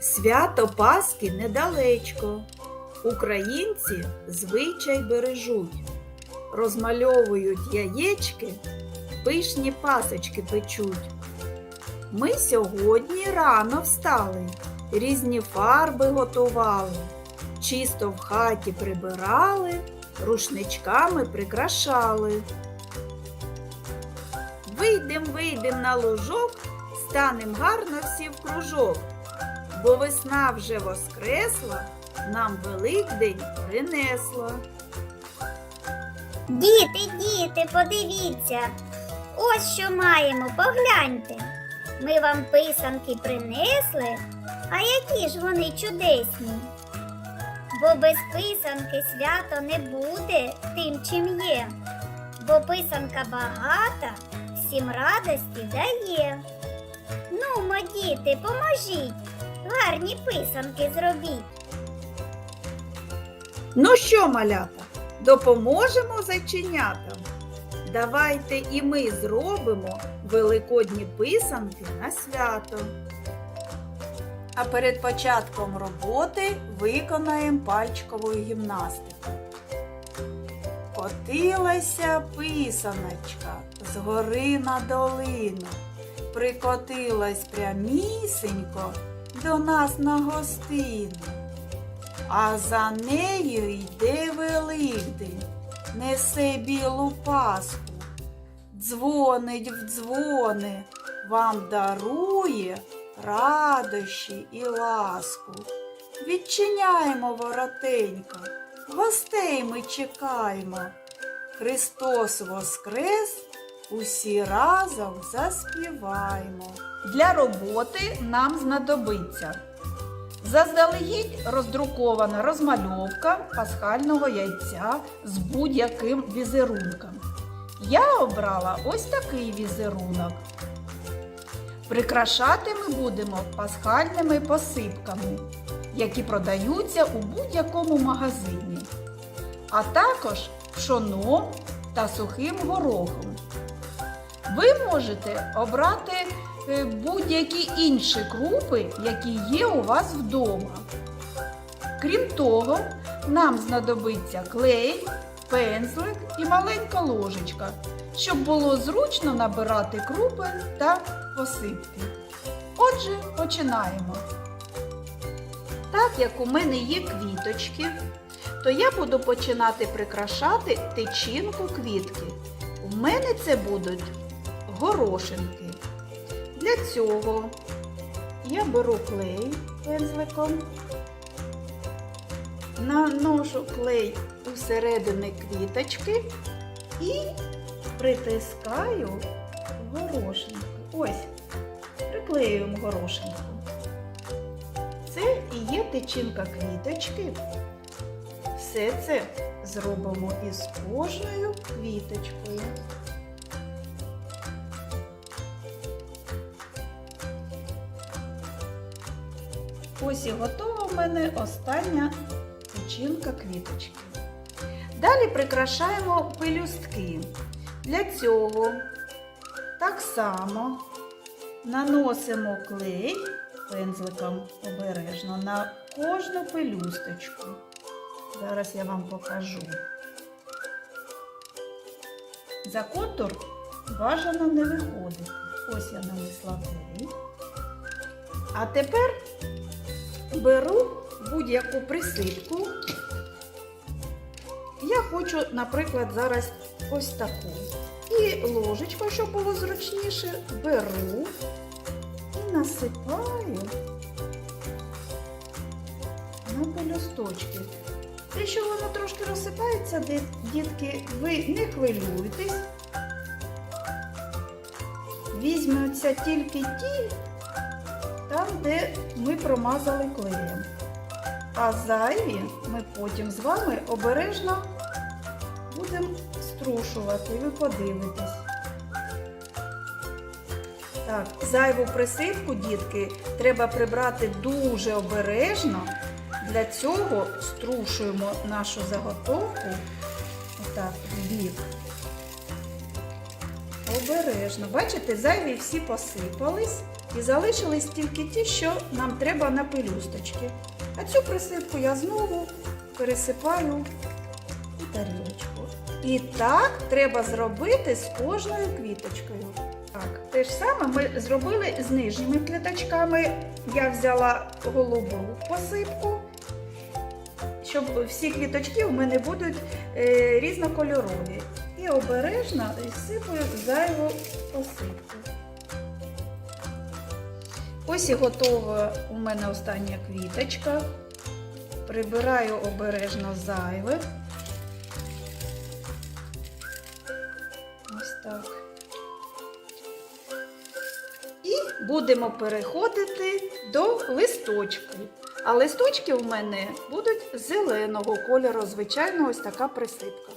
Свято Пасхи недалечко. Українці звичай бережуть, розмальовують яєчки, пишні пасочки печуть. Ми сьогодні рано встали, різні фарби готували, чисто в хаті прибирали, рушничками прикрашали. Вийдем, вийдем на лужок, станем гарно всі в кружок, бо весна вже воскресла, нам Великдень принесла. Діти, діти, подивіться. Ось що маємо, погляньте. Ми вам писанки принесли, а які ж вони чудесні. Бо без писанки свято не буде тим, чим є. Бо писанка багата, всім радості дає. Ну, діти, поможіть, гарні писанки зробіть. Ну що, малята, допоможемо зайченятам? Давайте і ми зробимо великодні писанки на свято. А перед початком роботи виконаємо пальчикову гімнастику. Котилася писаночка з гори на долину, прикотилась прямісенько до нас на гостину. А за нею йде Великдень, несе білу пасху, дзвонить в дзвони, вам дарує радощі і ласку. Відчиняємо воротенька, гостей ми чекаємо. Христос Воскрес, усі разом заспіваємо. Для роботи нам знадобиться Заздалегідь роздрукована розмальовка пасхального яйця з будь-яким візерунком. Я обрала ось такий візерунок. Прикрашати ми будемо пасхальними посипками, які продаються у будь-якому магазині, а також пшоном та сухим горохом. Ви можете обрати е, будь-які інші крупи, які є у вас вдома. Крім того, нам знадобиться клей, пензлик і маленька ложечка, щоб було зручно набирати крупи та посипки. Отже, починаємо. Так як у мене є квіточки, то я буду починати прикрашати тичинку квітки. У мене це будуть горошинки. Для цього я беру клей пензликом, наношу клей у середини квіточки і притискаю горошинку. Ось, приклеюємо горошинку. Це і є тичинка квіточки. Все це зробимо із кожною квіточкою. Ось і готова в мене остання тичинка квіточки. Далі прикрашаємо пелюстки. Для цього так само наносимо клей пензликом обережно на кожну пелюсточку. Зараз я вам покажу. За контур бажано не виходити. Ось я нанесла клей. А тепер беру будь-яку присипку. Я хочу, наприклад, зараз ось таку. І ложечку, щоб було зручніше, беру і насипаю на пелюсточки. Якщо воно трошки розсипається, дітки, ви не хвилюйтесь. Візьмуться тільки ті, де ми промазали клеєм. А зайві ми потім з вами обережно будемо струшувати. Ви подивитесь. Так, зайву присипку, дітки, треба прибрати дуже обережно. Для цього струшуємо нашу заготовку отак в бік. Обережно. Бачите, зайві всі посипались і залишились тільки ті, що нам треба на пелюсточки. А цю присипку я знову пересипаю у тарілочку. І так треба зробити з кожною квіточкою. Так, те ж саме ми зробили з нижніми квіточками. Я взяла голубу посипку, щоб всі квіточки у мене будуть е, різнокольорові. І обережно сипаю зайву посипку. Ось і готова у мене остання квіточка. Прибираю обережно зайве. Ось так. І будемо переходити до листочку. А листочки у мене будуть зеленого кольору, звичайно, ось така присипка.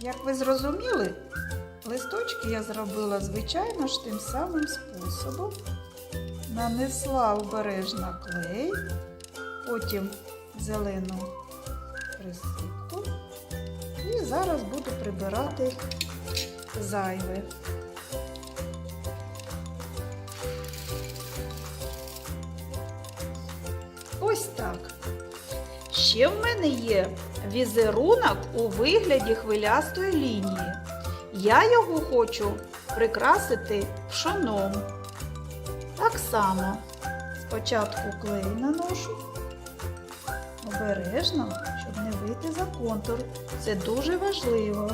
Як ви зрозуміли, листочки я зробила, звичайно ж, тим самим способом. Нанесла обережно клей, потім зелену присипку. І зараз буду прибирати зайве. Ось так. Ще в мене є візерунок у вигляді хвилястої лінії. Я його хочу прикрасити пшоном. Так само спочатку клей наношу обережно, щоб не вийти за контур. Це дуже важливо.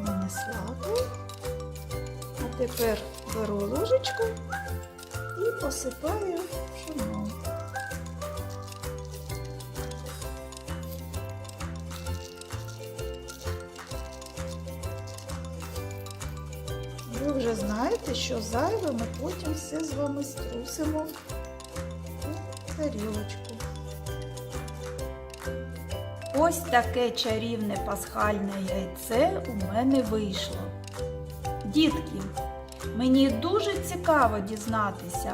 Нанесла клей. А тепер беру ложечку і посипаю знаєте, що зайве ми потім все з вами струсимо у тарілочку. Ось таке чарівне пасхальне яйце у мене вийшло. Дітки, мені дуже цікаво дізнатися,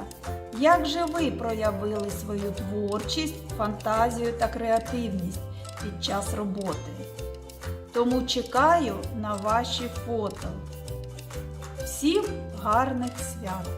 як же ви проявили свою творчість, фантазію та креативність під час роботи. Тому чекаю на ваші фото. Всім гарних свят!